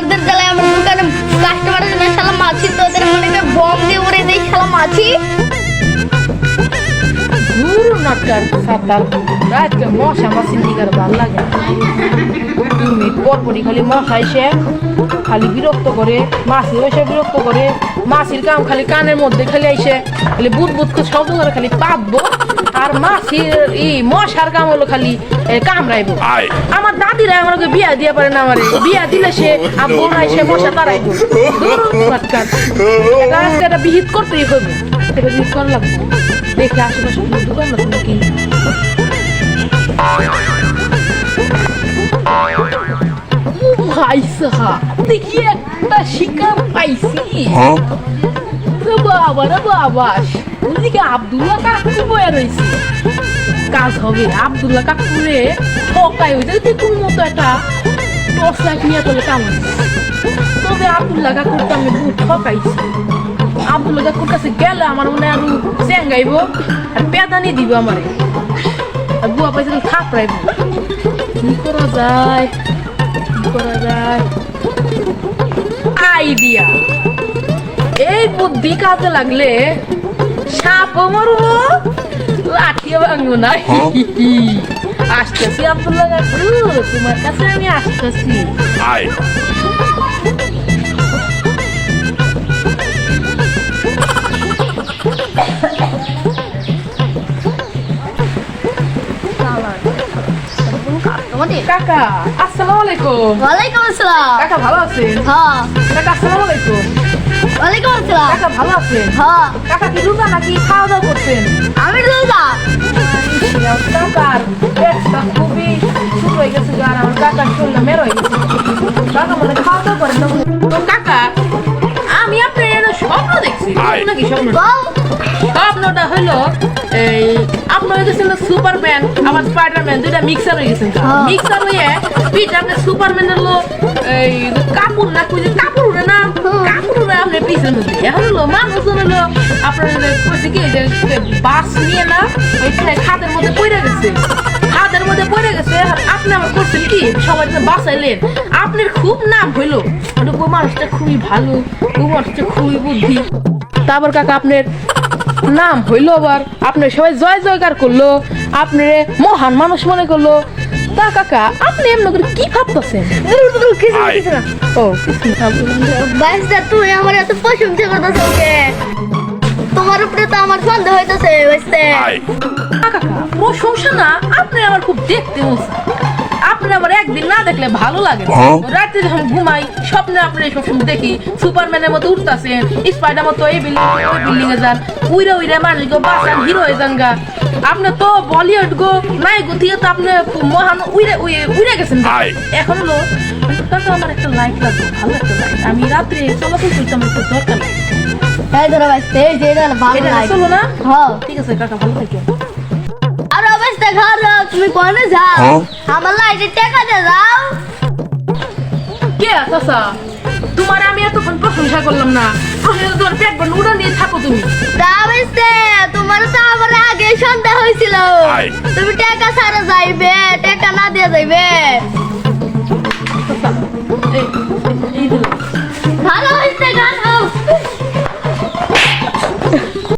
তোদের জ্বালায় আমার দোকানে কাস্টমার জন্য শালা মাছি তোদের মনে বম দিয়ে উড়ে দেয়, শালা মাছি? রাতকে মশা দিকার ভালো লাগে। দুই মিনিট পর পরই খালি মশা এসে খালি বিরক্ত করে মাসি এসে বিরক্ত করে মাসির কাম খালি কানের মধ্যে খালি আইসে খালি বুদ করে শব্দ করে খালি পাতবো আর মাসির ই মশার কাম হলো খালি কামড়াইবো। আমার দাদিরা আমাকে বিয়া দিয়ে পারে না আমারে। বিয়া দিলে সে আব্বু নাই সে মশা তারাইবো বিহিত করতেই হবে এটা বিহিত করা লাগবে দেখে আশেপাশে কোনো দোকান আছে নাকি? ভাই সাহা দেখি একটা শিকার পাইছি। রে বাবা রে বাবা ওদিকে আব্দুল্লাহ কাকু বয়ে রয়েছে কাজ হবে আব্দুল্লাহ কাকুরে ঠকাই হয়েছে দেখুন মতো একটা টর্চ লাইট নিয়ে তোলে কামড় তবে আব্দুল্লাহ কাকুর তো আমি ঠকাইছি আব্দুল্লাহ কাকুর কাছে গেলে আমার মনে আরও চেঙ্গাইব আর পেদানি দিব আমারে। আর বুয়া পয়সা থাপড়াইব। কি করা যায়? কি করা যায়? আইডিয়া। এই বুদ্ধি কাজে লাগলে সাপও মরবো লাঠিও ভাঙবো না। আসতেছি আব্দুল্লাহ। কাকু তোমার কাছে আমি আসতেছি। কাকা আসসালামু আলাইকুম। ওয়ালাইকুম আসসালাম। কাকা ভালো আছেন? হ্যাঁ কাকা আসসালামু আলাইকুম। ওয়ালাইকুম আসসালাম। কাকা ভালো আছেন? হ্যাঁ কাকা কি রোজা নাকি খাওয়া দাওয়া করছেন? আমি রোজা। কাকার এই আপনার গেছিল সুপারম্যান আবার স্পাইডারম্যান দুইটা মিক্সার হয়ে গেছেন হ্যাঁ। মিক্সার পিঠ আপনি সুপারম্যান হলো এই কাপড় না কই কাপড় উড়ে না। কাপড় উড়ে আপনি পিছের মধ্যে এখন হলো মানুষ হলো আপনার কইছে কি যে বাস নিয়ে না ওইখানে খাদের মধ্যে পড়ে গেছে। খাদের মধ্যে পড়ে গেছে আপনি আমার করছেন কি সবাই বাঁচাইলেন। আপনার খুব নাম হইল। মানে মানুষটা খুবই ভালো ও মানুষটা খুবই বুদ্ধি। তারপর কাকা আপনার নাম হইল আবার। আপনার সবাই জয় জয়কার করল। আপনার মহান মানুষ মনে করল। তা কাকা আপনি এমন করে কি ভাবতেছেন? কিছু কিছু না ও কিছু না বলুন। বাইসটা তুমি আমার এত প্রশংসা করতেছো তোমার উপরে তো আমার সন্দেহ হইতেছে বুঝতে? প্রশংসা না আপনি আমার খুব দেখতে আপনি আমার একদিন না দেখলে ভালো লাগে হ্যাঁ? রাতে যখন ঘুমাই স্বপ্নে আপনি সবসময় দেখি সুপারম্যানের মতো উঠতাছেন স্পাইডার মতো এই বিল্ডিং ওই বিল্ডিং এ যান উইরে উইরে মানুষ গো বাঁচান হিরো হয়ে যান গা। আপনি তো বলিউড গো নাই গো দিয়ে তো আপনি মহান উইরে উইরে উইরে গেছেন। এখন হলো কাকা আমার একটা লাইট লাগবে ভালো একটা লাইট আমি রাত্রে চলাচল করতাম একটু দরকার লাগে। এই ধরো এই যে এটা ভালো লাগে চলো না? হ্যাঁ। ঠিক আছে কাকা ভালো থাকেন আর অবস্থা তুমি কোনে যাও? হ্যাঁ? আমার লাইটে টাকা দিয়ে যাও কে চাচা তোমার আমি এতক্ষণ প্রশংসা করলাম না। তোমার পেট দিয়ে থাকো তুমি। তা বাইসতে তোমার তো আমার আগে সন্দেহ হয়েছিল। তুমি টাকা ছাড়া যাইবে টাকা না দিয়ে যাইবে।